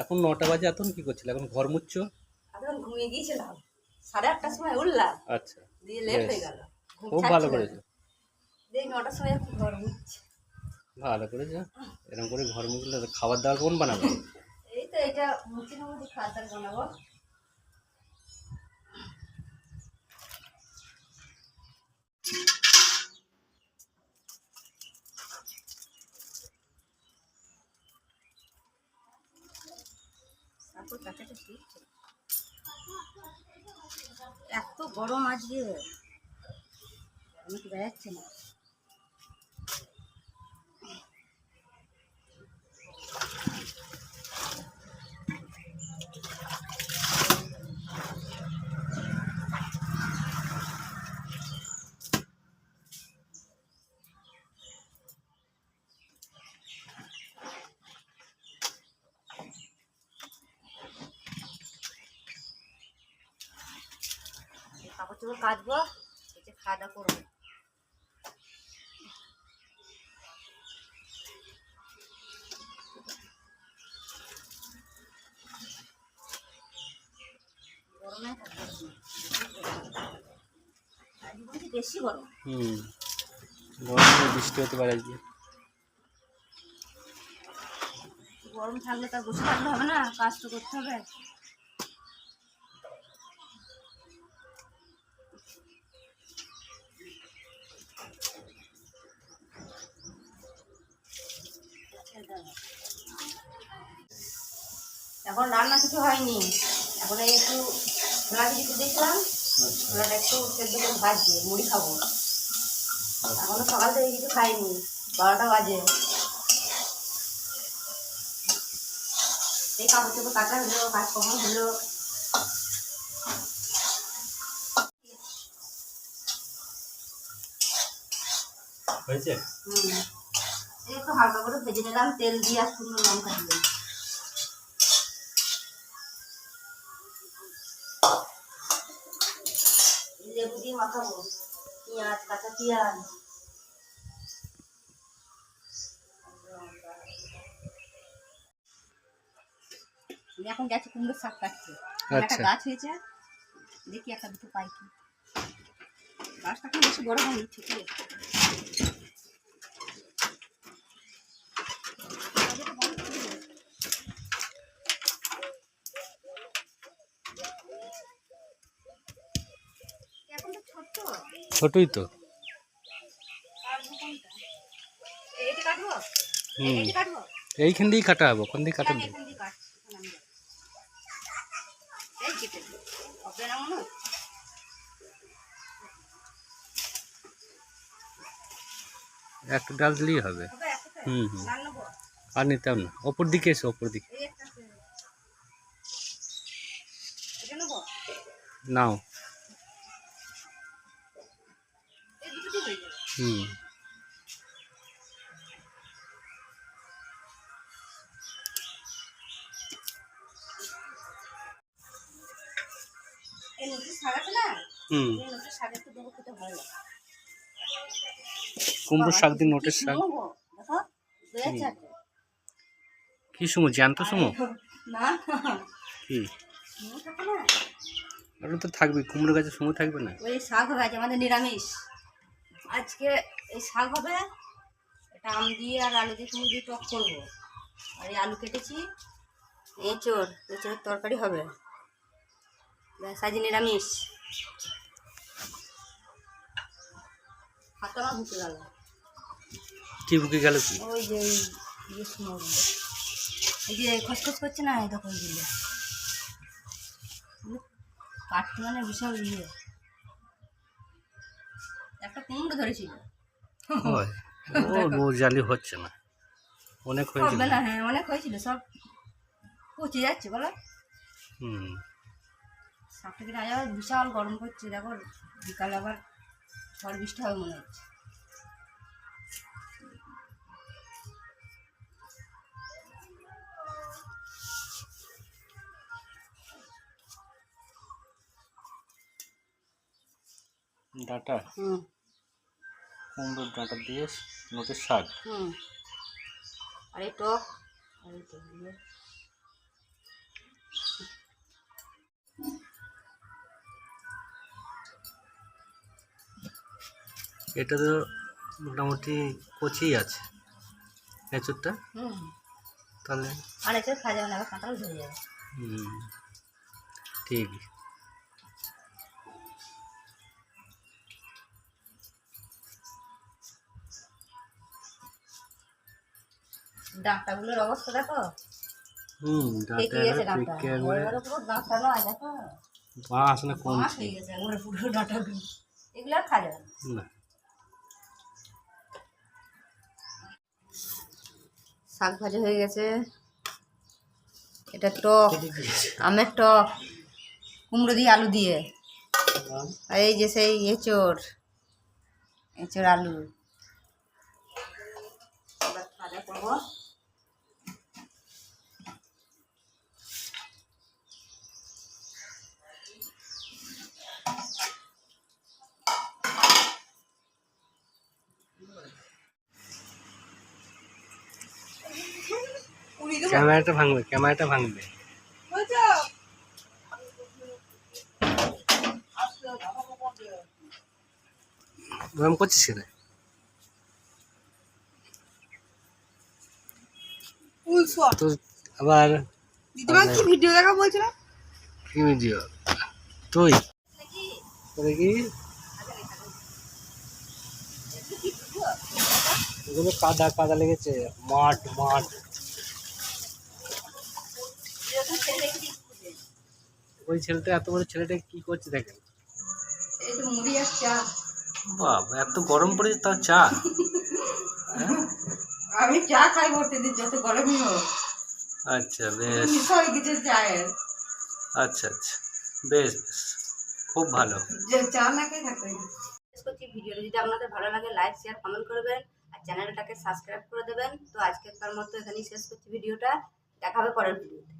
এখন নটা বাজে এখন কি করছিল? এখন ঘর মুচ্ছ এখন ঘুমিয়ে গিয়েছিলাম। সাড়ে আটটার সময় উঠলাম। আচ্ছা দিয়ে লেট হয়ে গেল। খুব ভালো করেছ। দিয়ে নটার সময় এখন ঘর মুছছে। ভালো করেছ। এরকম করে ঘর মুছলে খাবার দাবার কোন বানাবো? এই তো এটা মুছে নেব খাবার দাবার বানাবো। দিচ্ছে এত গরম আজকে। আমি তো বেড়াচ্ছে না। এই যে খাওয়া দাওয়া করব। বেশি গরম? হুম গরমে বৃষ্টি হতে পারে আজকে। গরম থাকলে তার বসে থাকলে হবে না কাজ তো করতে হবে। এখন রান্না কিছু হয়নি। এখন এই একটু ছোলা কিছু দেখলাম। ছোলাটা একটু সেদ্ধ করে ভাজছি মুড়ি খাব। এখনও সকাল থেকে কিছু খাইনি বারোটা বাজে। এই কাপড় চোপড় কাটা হলো কাজকর্ম হলো। হয়েছে? হুম। একটু হালকা করে ভেজে নিলাম তেল দিয়ে আর শুকনো লঙ্কা দিয়ে। লেবু দিয়ে মাখাবো পেঁয়াজ কাঁচা পেঁয়াজ এখন গেছি কুমড়োর শাক কাটছে একটা আচ্ছা। গাছ হয়েছে দেখি একটা দুটো পাই কি গাছটা এখন বেশি বড় হয়নি ঠিকই আছে। এখন তো ছোট্ট ছোটই তো হুম এইখান দিয়েই কাটা হবে ওখান দিয়ে কাটা? একটা ডাল দিলেই হবে হুম হুম? আর নিতাম না ওপর দিকে এসো, ওপর দিকে? নাও লাগে। কুমড়ো শাক নোটের শাক। কি সুমো জ্যান্ত সুমো? কি। ওটা তো থাকবে কুমড়ো গাছে সুমো থাকবে না? ওই শাক আমাদের নিরামিষ। আজকে এই শাক হবে এটা আম দিয়ে আর আলু দিয়ে কুমড়ো দিয়ে টক করব। আর এই আলু কেটেছি এঁচড় এঁচড়ের তরকারি হবে। আজ নিরামিষ। হাতটা ঢুকে গেল। কি বুকে গেল কি? ওই যে এই ইয়ে এই যে খসখস করছে না এই দেখো এইগুলো কাটতে মানে বিশাল ইয়ে। একটা কুমড়ো ধরেছিল। ও রোজ জালি হচ্ছে না। অনেক হয়েছিল। না হ্যাঁ অনেক হয়েছিল সব পচে যাচ্ছে বলো। হুম। সাপটা কিনে আজ বিশাল গরম করছে দেখো বিকালে আবার ঝড় বৃষ্টি হবে মনে হচ্ছে। ডাটা? হুম। কুমড়োর দিয়ে নোটের শাক। হুম। আর এই এটা তো মোটামুটি কচি আছে। এঁচুরটা হুম। তাহলে? আর না ধরে যাবে। হুম। ঠিক। ডাঁটাগুলোর অবস্থা দেখো। হুম ডাঁটা ডাঁটা নয় দেখো। বাঁশ না কম হয়ে গেছে একবারে পুরো ডাঁটাগুলো এগুলো আর খাওয়া যাবে না। না। শাক ভাজা হয়ে গেছে। এটা টক। আমের টক। কুমড়ো দিয়ে আলু দিয়ে। আর এই যে সেই এঁচোড়। এঁচোড় আলু এবার ভাজা করব ক্যামেরাটা ভাঙবে ক্যামেরাটা ভাঙবে। ওরম করছিস কেন? তো আবার দিদিমা কি ভিডিও দেখা বলছিল কি ভিডিও তুই? কাদা কাদা লেগেছে। মাঠ মাঠ। ওই ছেলেটা এত বড় ছেলেটা কি করছে দেখেন। এই তো মুড়ি আর চা। বাবা এত গরম পড়েছে তার চা। আমি চা খাই ভর্তি দিন যত গরমই হোক। আচ্ছা বেশ। হয়ে আচ্ছা আচ্ছা। বেশ বেশ। খুব ভালো। যে চা না খেয়ে শেষ করছি ভিডিওটা যদি আপনাদের ভালো লাগে লাইক শেয়ার কমেন্ট করবেন আর চ্যানেলটাকে সাবস্ক্রাইব করে দেবেন। তো আজকে তার মতো এখানেই শেষ করছি ভিডিওটা। দেখা হবে পরের ভিডিওতে।